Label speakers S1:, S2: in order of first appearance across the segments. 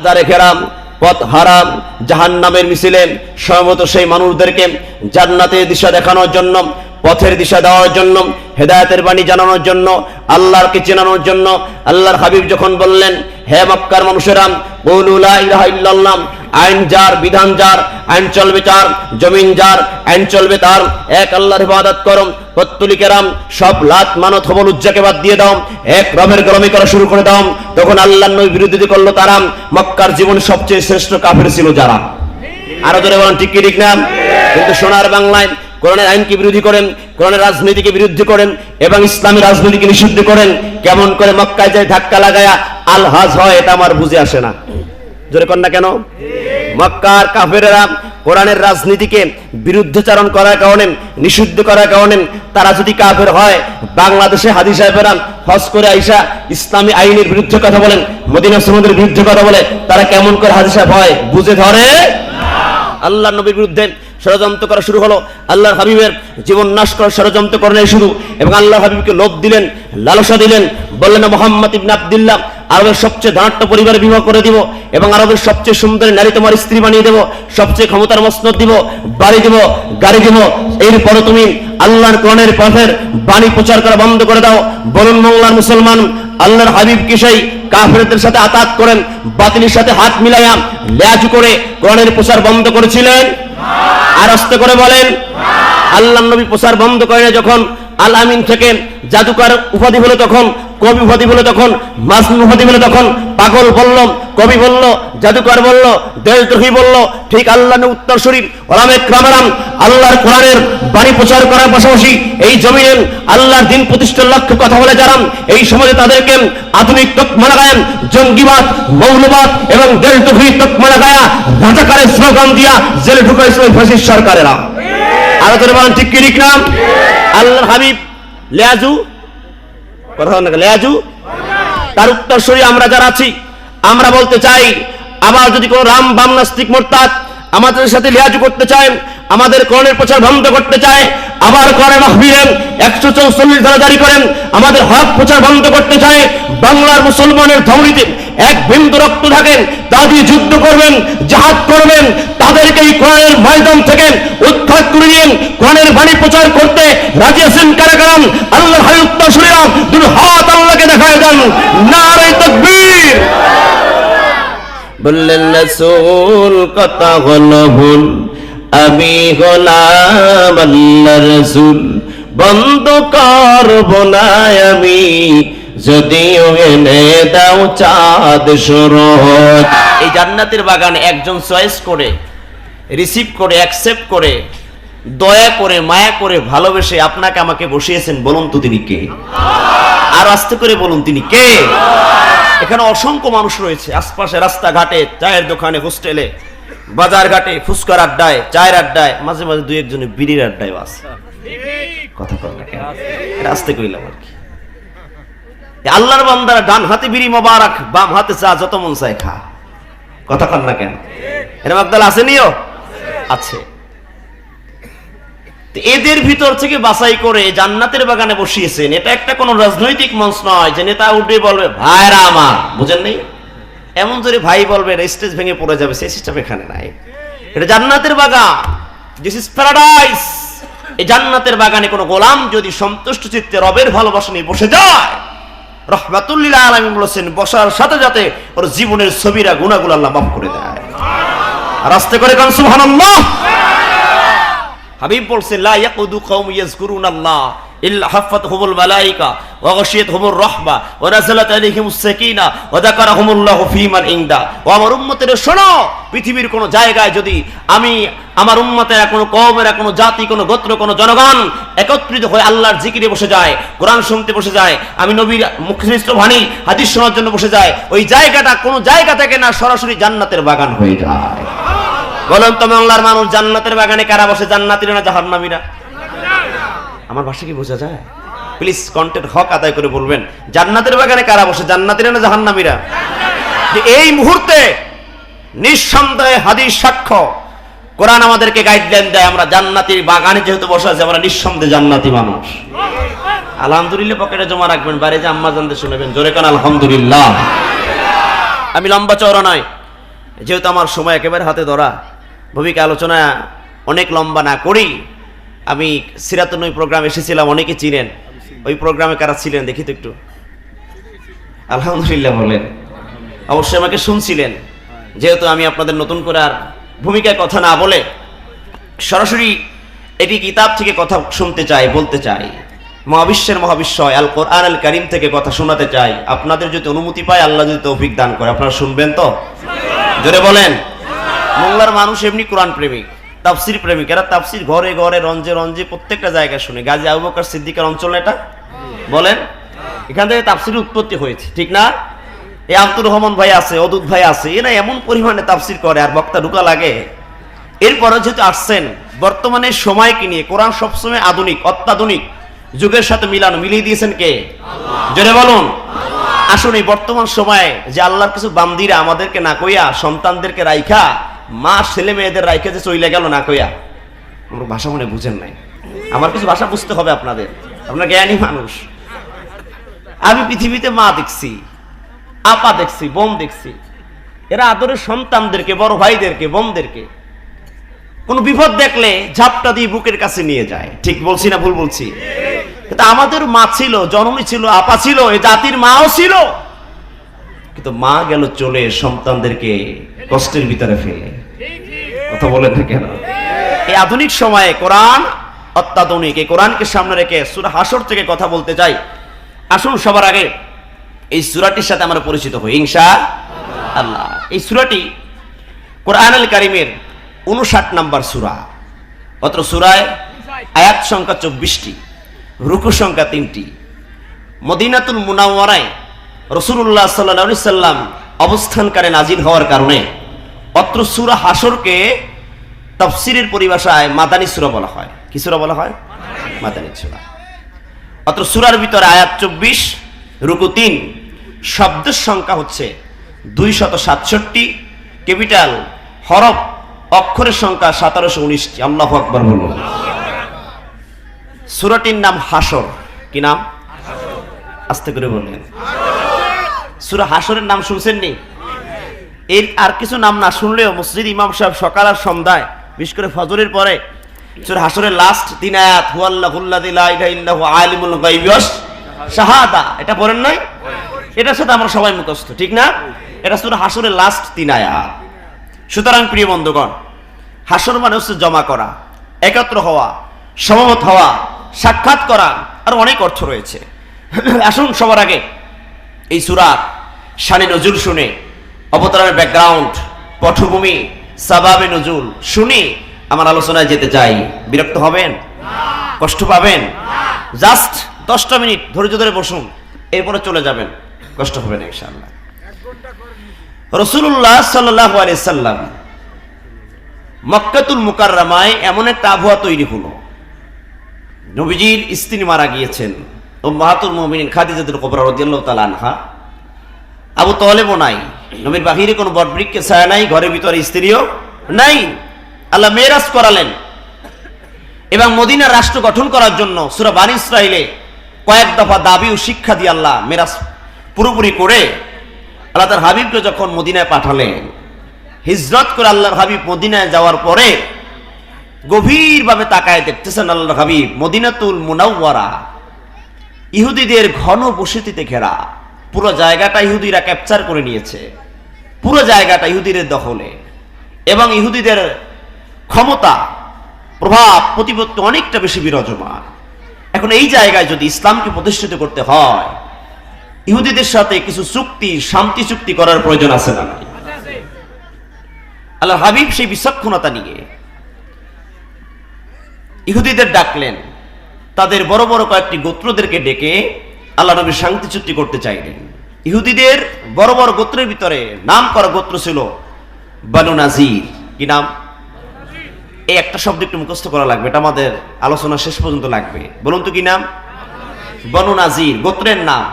S1: আদারে খেরাম পথ হারাম জাহান নামের মিছিলে সমত সেই মানুষদেরকে জান্নাতের দিশা দেখানোর জন্য, পথের দিশা দেওয়ার জন্য, হেদায়তের বাণী জানানোর জন্য আল্লাহকে চেনানোর জন্য, আল্লাহর হাবিব যখন বললেন, হে মক্কার মানুষেরাম বৌলুল্লাহ আইন যার, বিধান যার, আইন চলবে তার, জমিন যার, আইন চলবে তার। এক আল্লাহর ইবাদত করো পত্তলি কেরাম, সব লাত মানত হবল উজ্জাকে বাদ দিয়ে দাও। এক রবের গরমি করা শুরু করে দাও। তখন আল্লাহ নবী বিরোধিতা করল তারা, মক্কার জীবন সবচেয়ে শ্রেষ্ঠ কাফের ছিল যারা। আরও ধরে বলেন, ঠিক কি, ঠিক না? কিন্তু সোনার বাংলায় কোরআনের আইনকে বিরোধী করেন? কোরআনের রাজনীতিকে বিরুদ্ধে করেন? এবং ইসলামী রাজনীতিকে নিষিদ্ধ করেন? কেমন করে মক্কায় যায় ধাক্কা লাগায়া আল হাজ হয়, এটা আমার বুঝে আসে না। জোরে কন না কেন? মক্কার কাফেরেরা কোরআনের রাজনীতিকে বিরুদ্ধচারণ করার কারণে, নিষিদ্ধ করার কারণে তারা যদি কাফের হয়, বাংলাদেশে হাদি সাহেবেরা হজ করে আইসা ইসলামী আইনের বিরুদ্ধে কথা বলেন, মদিনা সমুদ্রের বিরুদ্ধে কথা বলে, তারা কেমন করে হাদি সাহেব হয়? বুঝে ধরে? আল্লাহ নবীর বিরুদ্ধে ষড়যন্ত্র করা শুরু হলো, আল্লাহর হাবিবের জীবন নাশ করার ষড়যন্ত্র করলেন শুরু, এবং আল্লাহ হাবিবকে লোভ দিলেন, লালসা দিলেন, বললেন মোহাম্মদ ইবনে আব্দুল্লাহ আরবের সবচেয়ে ধনাট্য পরিবারে বিবাহ করে দিব এবং আরবের সবচেয়ে সুন্দর নারী তোমার স্ত্রী বানিয়ে দেব, সবচেয়ে ক্ষমতার মসনদ দিব, বাড়ি দিব, গাড়ি দিব। এরপরে তুমি আল্লাহর কোরআনের পথের বাণী প্রচার করা বন্ধ করে দাও। বলুন মোংলার মুসলমান, আল্লাহর হাবিব কিসাই কাফেরদের সাথে আতাত করেন, বাতিলের সাথে হাত মিলাইয়া ল্যাজু করে কোরআনের প্রচার বন্ধ করেছিলেন? আর আস্তে করে বলেন আল্লাহ নবী প্রচার বন্ধ করে যখন আল আমিন থেকে জাদুকার উপাধি হলো তখন কবি উপাধি হলো তখন মাসুম উপাধি হলো তখন, পাগল বলল, কবি বলল, জাদুকর বলল, দেশদ্রোহী বলল, ঠিক আল্লাহ উত্তর শরীফ, ওলামে ক্রামারাম আল্লাহর কোরআনের বাণী প্রচার করার পাশাপাশি এই জমিনের আল্লাহর দিন প্রতিষ্ঠার লক্ষ্যে কথা বলে যারাম, এই সমাজে তাদেরকে আধুনিক তকমা লাগায়েন, জঙ্গিবাদ, মৌলবাদ এবং দেশদ্রোহী তকমা লাগায়া রাজাকারের স্লোগান দিয়া জেলে ঢুকাইছিল ফ্যাসিস্ট সরকারেরা। বলেন ঠিক কি ঠিক না? আল্লাহর হাবিব, লেয়াজু কথা না, লেয়াজু তার উত্তরসূরি আমরা যারা আছি আমরা বলতে চাই আবার যদি কোনো রাম বাম নাস্তিক মোরতাদ আমাদের সাথে লেহাজু করতে চায় আমাদের করণের প্রচার বন্ধ করতে চায়, আবার করে মাহবিরেন একশো চৌচল্লিশ ধারা জারি করেন, আমাদের হক প্রচার বন্ধ করতে চায়, বাংলার মুসলমানের ধমনীতে এক বিন্দু রক্ত থাকেন তা দিয়ে যুদ্ধ করবেন, জাহাজ করবেন, তাদেরকে এই কোরআনের ময়দান থেকে উৎখাত করে নিন কোরআনের বাণী প্রচার করতে রাজি আছেন কারা কারাম আল্লাহ হায়ুক্ত শুনিলাম দুটো হাত আল্লাহকে দেখায় দেন নারে তকবীর। বললেন, রসুল, কথা হলো ভুল। আমি হলাম আল্লাহ রসুল বন্ধ করব না আমি। যদিও এনে দাও চাঁদ সরোজ। এই জান্নাতের বাগান একজন চয়েস করে, রিসিভ করে অ্যাকসেপ্ট করে, দয়া করে, মায়া করে, ভালোবেসে আপনাকে আমাকে বসিয়েছেন, বলুন তো তিনি কে? আর আস্তে করে বলুন তিনি কে? এখানে অসংখ্য মানুষ রয়েছে, আশপাশে, রাস্তাঘাটে, চায়ের দোকানে, হোস্টেলে। বাজার ঘাটে ফুচকার আড্ডায়, চায়ের আড্ডায়, মাঝে মাঝে দুই একজনে বিড়ির আড্ডায় বাস। কথা আস্তে কইলাম আর কি। আল্লাহর বান্দারা ডান হাতে বিড়ি মোবারক, বাম হাতে চা, যত মন চায় খা। কথা কর না কেন? এরকম একদল আছে নিও আছে। এদের ভিতর থেকে বাছাই করে জান্নাতের বাগানে বসিয়েছেন। এটা একটা কোন রাজনৈতিক মঞ্চ নয় যে নেতা উঠে বলবে, ভাইরা আমার। বুঝেন নেই? এমন যদি ভাই বলবে স্টেজ ভেঙে পড়ে যাবে, সেই সিস্টেম এখানে নাই। এটা জান্নাতের বাগান। দিস ইজ প্যারাডাইস এই জান্নাতের বাগানে কোনো গোলাম যদি সন্তুষ্ট চিত্তে রবের ভালোবাসা নিয়ে বসে যায় রহমাতুল্লিল আলমী বলেছেন, বসার সাথে সাথে ওর জীবনের ছবিরা, গুণাগুলো আল্লাহ মাফ করে দেয়। আর আস্তে করে কান, সুবহানাল্লাহ। হাবিব বলছেন, লা ইয়াকুদু কওম ইয়াজকুরুনাল্লাহ। ইল্লা হাফাতহুমুল মালাইকা, ওয়া গাশিয়াতহুমুর রাহমা, ওয়া নাযালাত সাকিনা, ওয়া যাকারাহুমুল্লাহু ফীমান ইনদা। ও আমার উম্মতের, শোনো, পৃথিবীর কোন জায়গায় যদি আমি, আমার উম্মতেরা কোনো কওমেরা জাতি গোত্র জনগণ একত্রিত হয়ে আল্লাহর জিকিরে বসে যায়, কোরআন শুনতে বসে যায়, আমি নবীর বাণী, হাদিস শোনার জন্য বসে যায়, ওই জায়গাটা কোনো জায়গা থেকে না সরাসরি জান্নাতের বাগান হয়ে যায়। বলুন তো বাংলার মানুষ জান্নাতের বাগানে কারা বসে, জান্নাতিরা না আমার ভাষা কি বোঝা যায়? প্লিজ কন্টেন্ট হক আদায় করে বলবেন। জান্নাতের বাগানে কারা বসে? জান্নাতিরা না জাহান্নামীরা? এই মুহূর্তে নিঃসন্দেহে হাদিস সাক্ষ্য। কোরআন আমাদেরকে গাইডলাইন দেয়, আমরা জান্নাতির বাগানে যেহেতু বসে আছি, আমরা নিঃসন্দেহে জান্নাতি মানুষ। আলহামদুলিল্লাহ, পকেটে জমা রাখবেন, বাইরে যে আম্মা জানতে শুনবেন, জোরে কান, আলহামদুলিল্লাহ। আমি লম্বা চওড়া নয়, যেহেতু আমার সময় একেবারে হাতে ধরা, ভূমিকা আলোচনা অনেক লম্বা না করেই আমি সিরাতুন্নই প্রোগ্রাম এসেছিলাম, অনেকে চিনেন। ওই প্রোগ্রামে কারা ছিলেন দেখি তো একটু। আলহামদুলিল্লাহ বলেন। অবশ্যই আমাকে শুনছিলেন। যেহেতু আমি আপনাদের নতুন করে আর ভূমিকায় কথা না বলে সরাসরি এটি কিতাব থেকে কথা শুনতে চাই, বলতে চাই। মহাবিশ্বের মহাবিশ্বয়, আল কোরআন আল করিম থেকে কথা শোনাতে চাই। আপনাদের যদি অনুমতি পায়, আল্লাহ যদি তৌফিক দান করে। আপনারা শুনবেন তো? জোরে বলেন। মোংলার মানুষ এমনি কোরআন প্রেমিক। তাফসির প্রেমিক এরা তাফসির ঘরে ঘরে, রঞ্জে রঞ্জে প্রত্যেকটা জায়গায় শুনে। গাজী আবু বকর সিদ্দিকের অঞ্চল এটা? বলেন? এখান থেকে তাফসির উৎপত্তি হয়েছে, ঠিক না? এই আব্দুর রহমান ভাই আছে, অদুত ভাই আছে, এরা এমন পরিমাণে তাফসির করে আর বক্তা ঢুকা লাগে। এরপরে যেহেতু আসছেন, বর্তমানে সময়কে নিয়ে কোরআন সবসময় আধুনিক, অত্যাধুনিক, যুগের সাথে মিলানো। মিলিয়ে দিয়েছেন কে? জোরে বলুন। আসুন এই বর্তমান সময়ে যে আল্লাহর কিছু বান্দিরা আমাদেরকে না কইয়া সন্তানদেরকে রাইখা মা ছেলে মেয়েদের রাইখা যে চইলে গেল না কইয়া, আমার ভাষা মনে বুঝেন নাই। আমার কিছু ভাষা বুঝতে হবে আপনাদের। আপনার জ্ঞানী মানুষ। আমি পৃথিবীতে মা দেখছি, আপা দেখছি, বোন দেখছি। এরা আদরের সন্তানদেরকে, বড় ভাইদেরকে, বোনদেরকে। কোন বিপদ দেখলে ঝাপটা দিয়ে বুকের কাছে নিয়ে যায়। ঠিক বলছি না ভুল বলছি? কিন্তু আমাদের মা ছিল, জননী ছিল, আপা ছিল, এ জাতির মাও ছিল। কিন্তু মা গেল চলে সন্তানদেরকে কষ্টের ভিতরে ফেলে। কথা বলেন না। এই আধুনিক সময়ে কোরআন অত্যাধুনিক। এই কোরআনকে সামনে রেখে সুরা হাসর থেকে কথা বলতে চাই আসুন সবার আগে এই সুরাটির সাথে আমরা পরিচিত হই। ইনশা আল্লাহ এই সুরাটি কোরআন আল কারিমের উনষাট নাম্বার সুরা। অত্র সুরায় আয়াত সংখ্যা চব্বিশটি, রুকু সংখ্যা তিনটি। মদিনাতুল মুনাওয়ারায় রসুল্লাহ সাল্লা সাল্লাম অবস্থানকারে নাজির হওয়ার কারণে অত্র সুরা হাসরকে তফসিরের পরিভাষায় মাদানী সুরা বলা হয়। কি সুরা বলা হয়? মাদানী সুরা। অত্র সুরার ভিতরে আয়াত চব্বিশ, রুকু তিন। শব্দের সংখ্যা হচ্ছে দুই শত সাতষট্টি। ক্যাপিটাল হরফ অক্ষরের সংখ্যা সতেরোশো উনিশটি আল্লাহ আকবর বলুন। সুরাটির নাম হাসর কি নাম? আস্তে করে বললেন সুরা হাসরের নাম শুনছেন নি এর আর কিছু নাম না শুনলেও মসজিদ ইমাম সাহেব সকাল আর সন্ধ্যায়, বিশেষ করে ফজরের পরে, সুরা হাসরের লাস্ট তিন আয়াত ইল্লাহু আলিমুল শাহাদা, এটা পড়েন নাই? এটার সাথে আমরা সবাই মুখস্থ, ঠিক না? এটা সুরা হাসরের লাস্ট তিন আয়াত। সুতরাং প্রিয় বন্ধুগণ হাসর মানে হচ্ছে জমা করা, একত্র হওয়া, সমমত হওয়া, সাক্ষাৎ করা, আর অনেক অর্থ রয়েছে। আসুন সবার আগে এই সুরাত শানে নজুল শুনে অবতরণের ব্যাকগ্রাউন্ড পটভূমি সাবাবে নজুল শুনি আমার আলোচনায় যেতে চাই। বিরক্ত হবেন? কষ্ট পাবেন? জাস্ট দশটা মিনিট ধৈর্য ধরে বসুন এরপরে চলে যাবেন। কষ্ট হবে না ইনশাআল্লাহ। রসুল্লাহ সাল্লাহ সাল্লাম মক্কাতুল মুকাররামায় এমন একটা আবহাওয়া তৈরি হলো। নবীজির স্ত্রী মারা গিয়েছেন। ও মাহাতুল মমিন খাদিজাতুল কবরা রাদিয়াল্লাহু আনহা। আবু তলেবও নাই। নবীর বাহিরে কোনো বটবৃক্ষে ছায়া নাই, ঘরের ভিতরে স্ত্রীও নাই। আল্লাহ মেরাজ করালেন। এবং মদিনা রাষ্ট্র গঠন করার জন্য সুরা বানি ইসরাইলে কয়েক দফা দাবি ও শিক্ষা দিয়ে আল্লাহ মেরাজ পুরোপুরি করে আল্লাহ তার হাবিবকে যখন মদিনায় পাঠালেন, হিজরত করে আল্লাহর হাবিব মদিনায় যাওয়ার পরে গভীরভাবে তাকায় দেখতেছেন আল্লাহর হাবিব মদিনাতুল মুনাওয়ারা। ইহুদিদের ঘন বসতিতে ঘেরা। পুরো জায়গাটা ইহুদিরা ক্যাপচার করে নিয়েছে। পুরো জায়গাটা ইহুদিদের দখলে। এবং ইহুদিদের ক্ষমতা, প্রভাব, প্রতিপত্তি অনেকটা বেশি বিরাজমান। এখন এই জায়গায় যদি ইসলামকে প্রতিষ্ঠিত করতে হয়, ইহুদিদের সাথে কিছু চুক্তি, শান্তি চুক্তি করার প্রয়োজন আছে না আল্লাহ হাবিব সেই বিচক্ষণতা নিয়ে ইহুদিদের ডাকলেন। তাদের বড় বড় কয়েকটি গোত্রদেরকে ডেকে আল্লাহ নবী শান্তি চুক্তি করতে চাইলেন। ইহুদিদের বড় বড় গোত্রের ভিতরে নাম করা গোত্র ছিল বানু নাজির। কি নাম? এই একটা শব্দ একটু মুখস্থ করা লাগবে, এটা আমাদের আলোচনা শেষ পর্যন্ত লাগবে। বলুন তো কি নাম? বনু নাজির, গোত্রের নাম।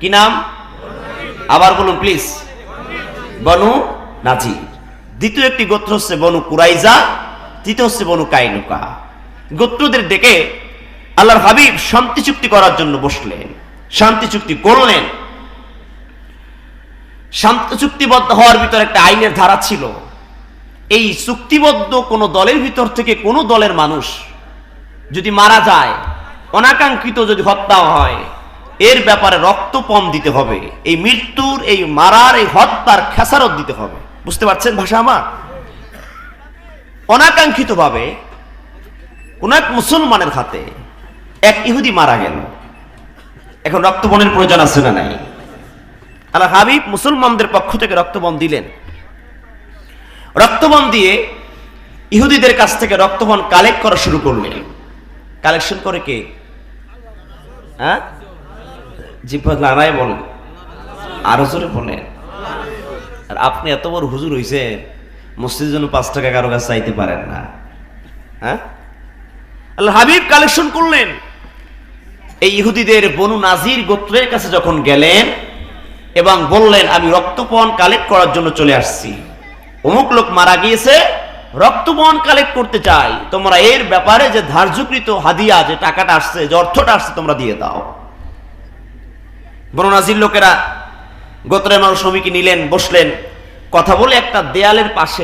S1: কি নাম? আবার বলুন প্লিজ। বনু নাজির। দ্বিতীয় একটি গোত্র হচ্ছে বনু কুরাইজা, তৃতীয় হচ্ছে বনু কাইনুকা। গোত্রদের ডেকে আল্লাহর হাবিব শান্তি চুক্তি করার জন্য বসলেন, শান্তি চুক্তি করলেন। শান্তি চুক্তিবদ্ধ হওয়ার ভিতর একটা আইনের ধারা ছিল। এই চুক্তিবদ্ধ কোনো দলের ভিতর থেকে কোনো দলের মানুষ যদি মারা যায়, অনাকাঙ্ক্ষিত যদি হত্যা হয়, এর ব্যাপারে রক্তপণ দিতে হবে। এই মৃত্যুর, এই মারার, এই হত্যার খেসারত দিতে হবে। বুঝতে পারছেন ভাষা আমার? অনাকাঙ্ক্ষিতভাবে কোন এক মুসলমানের হাতে এক ইহুদি মারা গেল। এখন রক্তবনের প্রয়োজন আছে না নাই? আল্লাহ হাবিব মুসলমানদের পক্ষ থেকে রক্তবন দিলেন। রক্তবন দিয়ে ইহুদিদের কাছ থেকে রক্তবন কালেক্ট করা শুরু করলেন। কালেকশন করে কে? হ্যাঁ? জিপা নারায় বলেন। আরও জোরে বলেন। আর আপনি এত বড় হুজুর হইছেন, মসজিদের জন্য পাঁচ টাকা কারও কাছে চাইতে পারেন না। হ্যাঁ? আল্লাহ হাবিব কালেকশন করলেন। এই ইহুদিদের বনু নাজির গোত্রের কাছে যখন গেলেন এবং বললেন, আমি রক্তপণ কালেক্ট করার জন্য চলে আসছি। অমুক লোক মারা গিয়েছে, রক্তপণ কালেক্ট করতে চাই। তোমরা এর ব্যাপারে যে ধার্যকৃত হাদিয়া, যে টাকাটা আসছে, যে অর্থটা আসছে, তোমরা দিয়ে দাও। বনু নাজির লোকেরা গোত্রের মানুষ শ্রমিক নিলেন, বসলেন। কথা বলে একটা দেয়ালের পাশে